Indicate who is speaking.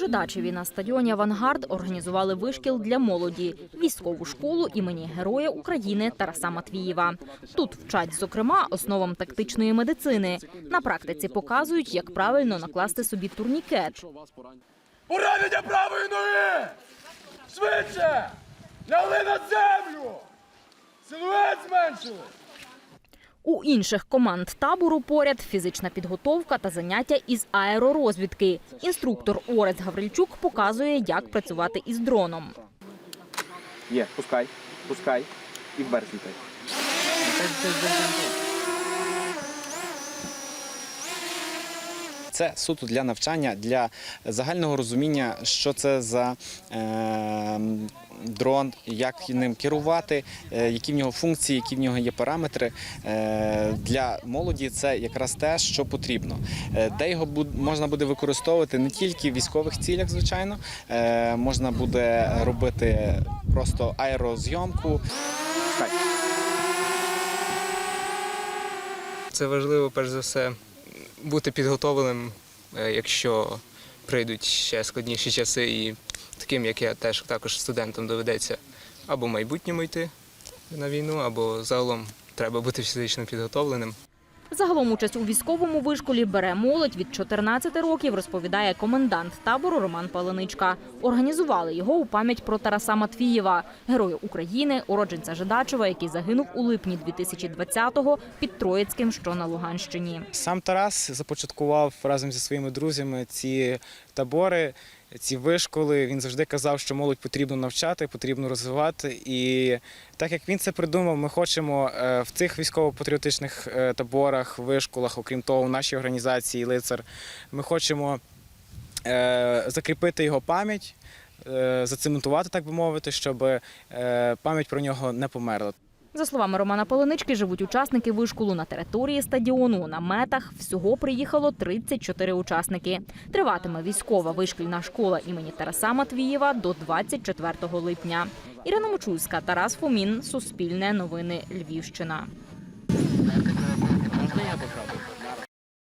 Speaker 1: Жидачеві на стадіоні Авангард організували вишкіл для молоді військову школу імені Героя України Тараса Матвієва. Тут вчать, зокрема, основам тактичної медицини. На практиці показують, як правильно накласти собі турнікет.
Speaker 2: Поранення правої ноги! Швидше! Лягли на землю! Силует зменшили!
Speaker 1: У інших команд табору поряд фізична підготовка та заняття із аеророзвідки. Інструктор Орець Гаврильчук показує, як працювати із дроном.
Speaker 3: Є, пускай, пускай і вверх літай.
Speaker 4: Це суто для навчання, для загального розуміння, що це за е, дрон, як ним керувати, е, які в нього функції, які в нього є параметри. Е, для молоді це якраз те, що потрібно. Е, де його можна буде використовувати не тільки в військових цілях, звичайно, е, можна буде робити просто аерозйомку.
Speaker 5: Це важливо, перш за все, бути підготовленим, е, якщо прийдуть ще складніші часи, і таким, як я, теж також студентам доведеться або в майбутньому йти на війну, або загалом треба бути фізично підготовленим.
Speaker 1: Загалом участь у військовому вишколі бере молодь від 14 років, розповідає комендант табору Роман Паленичка. Організували його у пам'ять про Тараса Матвієва, героя України, уродженця Жидачева, який загинув у липні 2020-го під Троїцьким, що на Луганщині.
Speaker 4: Сам Тарас започаткував разом зі своїми друзями ці табори, ці вишколи. Він завжди казав, що молодь потрібно навчати, потрібно розвивати. І так як він це придумав, ми хочемо е, в цих військово-патріотичних е, таборах, вишколах, окрім того, в нашій організації Лицар, ми хочемо е, закріпити його пам'ять. Зацементувати, так би мовити, щоб пам'ять про нього не померла.
Speaker 1: За словами Романа Полонички, живуть учасники вишколу на території стадіону. У наметах всього приїхало 34 учасники. Триватиме військова вишкільна школа імені Тараса Матвієва до 24 липня. Ірина Мочульська, Тарас Фомін, Суспільне, Новини Львівщина.